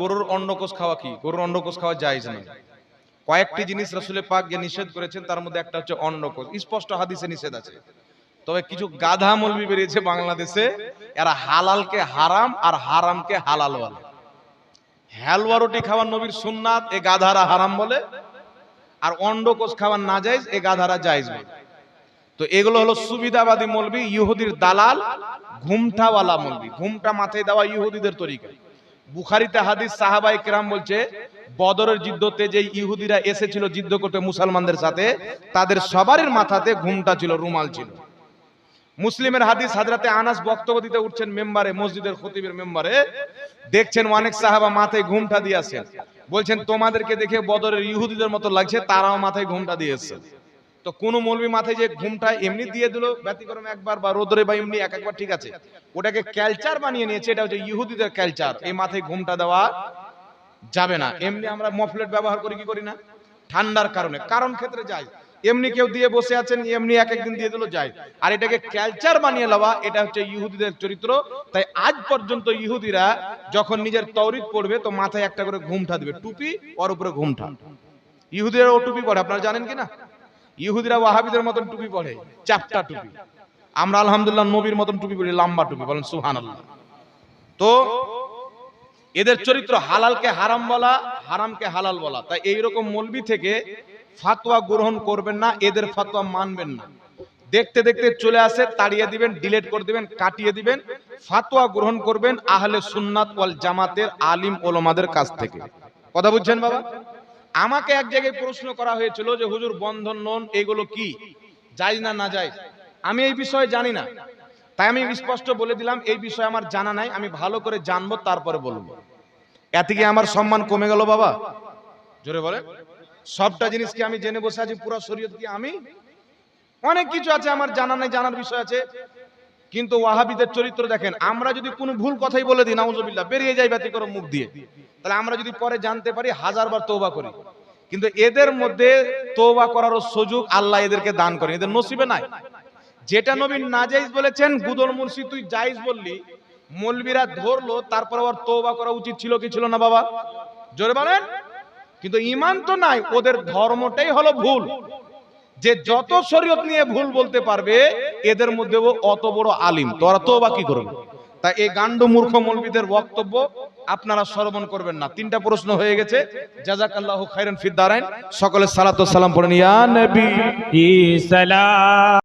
গরুর অন্নকোষ খাওয়া কি? গরুর অন্নকোষ খাওয়া যায় না। কয়েকটি জিনিস রসুলের পাক যে নিষেধ করেছেন, তার মধ্যে একটা হচ্ছে অন্নকোষ স্পষ্ট হাদিসে নিষেধ আছে। তবে কিছু গাধা মলবি বেরিয়েছে বাংলাদেশে, এরা হালালকে হারাম আর হারামকে হালাল বলে। হালুয়া রুটি খাওয়ার নবীর সুন্নাত, এ গাধারা হারাম বলে। আর অন্ডকোষ খাওয়ার না যাইজ এ গাধারা জায়েজ বলে। তো এগুলো হলো সুবিধাবাদী মলবি ইহুদির দালাল, ঘুমটাওয়ালা মলবি ঘুমটা মাথায় দেওয়া ইহুদিদের তরিকা। বুখারিতে হাদিস সাহাবাই কেরাম বলছে, বদরের যুদ্ধতে যে ইহুদিরা এসেছিল যুদ্ধ করতে মুসলমানদের সাথে, তাদের সবারই মাথাতে ঘুমটা ছিল, রুমাল ছিল। মুসলিমের হাদিস হাজরাতে আনাস বক্তব্য দিতে উঠছেন মেম্বারে, মসজিদের খতিবের মেম্বারে। দেখছেন অনেক সাহাবা মাথায় ঘুমটা দিয়ে আসছেন বলছেন, তোমাদেরকে দেখে বদরের ইহুদিদের মতো লাগছে, তারাও মাথায় ঘুমটা দিয়ে এসছে তো কোন মৌলবী মাথায় যে ঘুমটা এমনি দিয়ে দিল, ব্যতিক্রম একবার বা রোদরে বা এমনি এক একবার, ঠিক আছে। ওটাকে ক্যালচার বানিয়ে নিয়েছে, এটা হচ্ছে ইহুদিদের ক্যালচার এই মাথায় ঘুমটা দেওয়া যাবে না। এমনি আমরা মফলেট ব্যবহার করি, কি করি না? ঠান্ডার কারণে। কারণ ক্ষেত্রে যাই। এমনি কেউ দিয়ে বসে আছেন, এমনি এক একদিন দিয়ে দিল যায় আর এটাকে ক্যালচার বানিয়ে লওয়া, এটা হচ্ছে ইহুদিদের চরিত্র। তাই আজ পর্যন্ত ইহুদিরা যখন নিজের তৌরিদ পড়বে, তো মাথায় একটা করে ঘুমটা দিবে। টুপি, ওর উপরে ঘুমটা। ইহুদিরা ও টুপি পড়ে আপনারা জানেন কি না? ইহুদিরা ওয়াহাবিদের মতন টুপি পরে চাপটা টুপি। আমরা আলহামদুলিল্লাহ নবীর মতন টুপি পড়ি লম্বা টুপি, বলেন সুহানাল্লাহ তো এদের চরিত্র হালালকে হারাম বলা, হারামকে হালাল বলা। তাই এইরকম মলবি থেকে ফাতোয়া গ্রহণ করবেন না, এদের ফাতোয়া মানবেন না। দেখতে দেখতে চলে আসে, তাড়িয়ে দিবেন ডিলেট করে দিবেন, কাটিয়ে দিবেন। ফাতোয়া গ্রহণ করবেন আহলে সুন্নাত ওয়াল জামাতের আলিম ওলমাদের কাছ থেকে। কথা বুঝছেন বাবা? আমাকে এক জায়গায় প্রশ্ন করা হয়েছিল যে, হুজুর, বন্ধন লোন এগুলো কি? যাই না না যায় আমি এই বিষয়ে জানি না। তাই আমি স্পষ্ট বলে দিলাম, এই বিষয়ে আমার জানা নাই, আমি ভালো করে জানব, তারপরে বলব। এতে কি আমার সম্মান কমে গেল বাবা? জোরে বলে সবটা জিনিস কি আমি জেনে বসে আছি? পুরো শরীয়ত কি আমি? অনেক কিছু আছে আমার জানা নাই, জানার বিষয় আছে। কিন্তু ওয়াহাবিদের চরিত্র দেখেন, আমরা যদি কোনো ভুল কথাই বলে দিই, নাউজুবিল্লাহ, বেরিয়ে যাই ব্যতিক্রম মুখ দিয়ে। তাহলে আমরা যদি পরে জানতে পারি, হাজারবার তৌবা করি। কিন্তু এদের মধ্যে তৌবা করারও সুযোগ আল্লাহ এদেরকে দান করেন, এদের নসিবে নাই। যেটা নবী নাজাইজ বলেছেন, গুদল মুন্সি তুই জাইজ বললি, মলবিরা ধরলো, তারপর আবার তৌবা করা উচিত ছিল কি ছিল না বাবা? জোরে বলেন? কিন্তু ইমান তো নাই, ওদের ধর্মটাই হলো ভুল। যে যত শরীয়ত নিয়ে ভুল বলতে পারবে, এদের মধ্যে ও অত বড় আলিম। তোরা তো বা কি করবে? তা এই গান্ড মূর্খ মৌলবীদের বক্তব্য আপনারা শ্রবণ করবেন না। তিনটা প্রশ্ন হয়ে গেছে। জাজাকাল্লাহু খাইরান ফিদ দারাইন। সকলে সালাত ও সালাম পড়েন। ইয়া নবী সালাম।